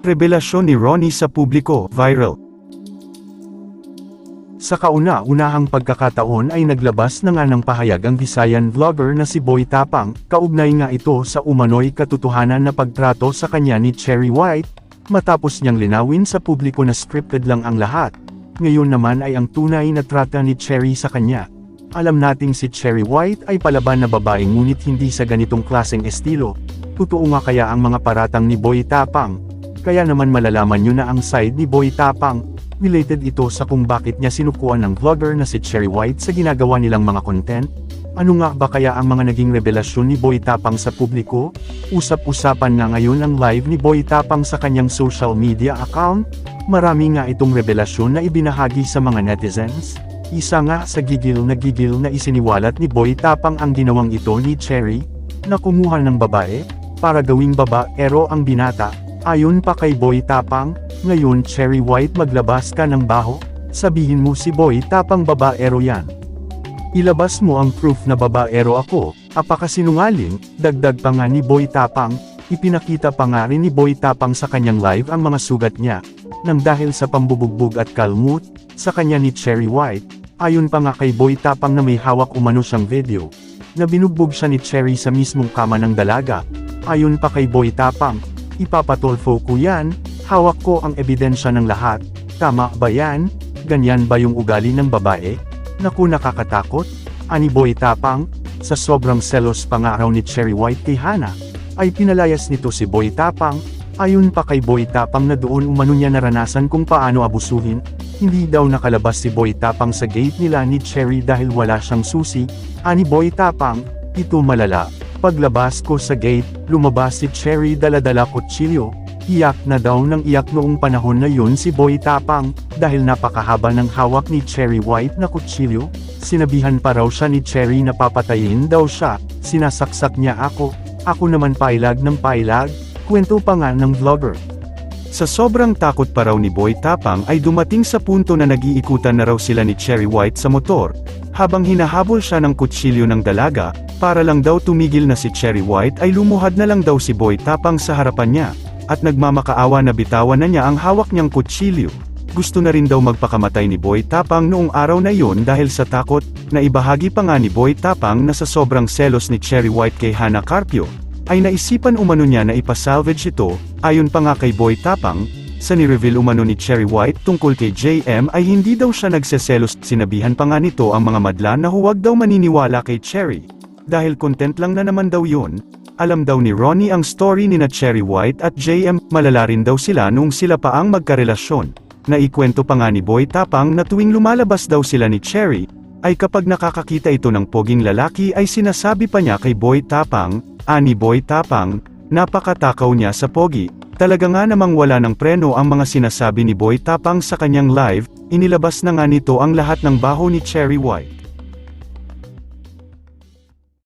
Revelasyon ni Ronnie sa publiko, viral. Sa kauna-unahang pagkakataon ay naglabas na nga ng pahayag ang Visayan vlogger na si Boy Tapang, kaugnay nga ito sa umano'y katotohanan na pagtrato sa kanya ni Cherry White, matapos niyang linawin sa publiko na scripted lang ang lahat. Ngayon naman ay ang tunay na trata ni Cherry sa kanya. Alam nating si Cherry White ay palaban na babae ngunit hindi sa ganitong klaseng estilo. Totoo nga kaya ang mga paratang ni Boy Tapang. Kaya naman malalaman nyo na ang side ni Boy Tapang. Related ito sa kung bakit niya sinukuan ng vlogger na si Cherry White sa ginagawa nilang mga content. Ano nga ba kaya ang mga naging revelasyon ni Boy Tapang sa publiko? Usap-usapan nga ngayon ang live ni Boy Tapang sa kanyang social media account. Marami nga itong revelasyon na ibinahagi sa mga netizens. Isa nga sa gigil na gigil na isiniwalat ni Boy Tapang ang ginawang ito ni Cherry, na kumuha ng babae, para gawing babaero ang binata. Ayon pa kay Boy Tapang, ngayon Cherry White maglabas ka ng baho, sabihin mo si Boy Tapang babaero yan. Ilabas mo ang proof na babaero ako, apakasinungaling, dagdag pa nga ni Boy Tapang, ipinakita pa nga rin ni Boy Tapang sa kanyang live ang mga sugat niya, nang dahil sa pambubugbog at kalmut, sa kanya ni Cherry White, ayon pa nga kay Boy Tapang na may hawak umano siyang video, na binugbog siya ni Cherry sa mismong kama ng dalaga, ayon pa kay Boy Tapang, ipapatolfo ko yan, hawak ko ang ebidensya ng lahat, tama ba yan, ganyan ba yung ugali ng babae? Naku nakakatakot, ani Boy Tapang, sa sobrang selos pa nga raw ni Cherry White kay Hana, ay pinalayas nito si Boy Tapang, ayon pa kay Boy Tapang na doon umano niya naranasan kung paano abusuhin, hindi daw nakalabas si Boy Tapang sa gate nila ni Cherry dahil wala siyang susi, ani Boy Tapang, ito malala. Paglabas ko sa gate, lumabas si Cherry daladala kutsilyo, iyak na daw ng iyak noong panahon na yun si Boy Tapang, dahil napakahaba ng hawak ni Cherry White na kutsilyo, sinabihan pa raw siya ni Cherry na papatayin daw siya, sinasaksak niya ako, ako naman pailag ng pailag, kwento pa nga ng vlogger. Sa sobrang takot pa raw ni Boy Tapang ay dumating sa punto na nag-iikutan na raw sila ni Cherry White sa motor, habang hinahabol siya ng kutsilyo ng dalaga, para lang daw tumigil na si Cherry White ay lumuhad na lang daw si Boy Tapang sa harapan niya, at nagmamakaawa na bitawan na niya ang hawak niyang kutsilyo. Gusto na rin daw magpakamatay ni Boy Tapang noong araw na yon dahil sa takot, na ibahagi pa nga ni Boy Tapang na sa sobrang selos ni Cherry White kay Hana Carpio, ay naisipan umano niya na ipasalvage ito, ayon pa nga kay Boy Tapang, sa nireveal umano ni Cherry White tungkol kay JM ay hindi daw siya nagseselos, sinabihan pa nga nito ang mga madla na huwag daw maniniwala kay Cherry. Dahil content lang na naman daw yun, alam daw ni Ronnie ang story ni na Cherry White at JM, malala rin daw sila nung sila pa ang magkarelasyon. Naikwento pa nga ni Boy Tapang na tuwing lumalabas daw sila ni Cherry, ay kapag nakakakita ito ng poging lalaki ay sinasabi pa niya kay Boy Tapang, ani Boy Tapang, napakatakaw niya sa pogi. Talaga nga namang wala ng preno ang mga sinasabi ni Boy Tapang sa kanyang live, inilabas na nga nito ang lahat ng baho ni Cherry White.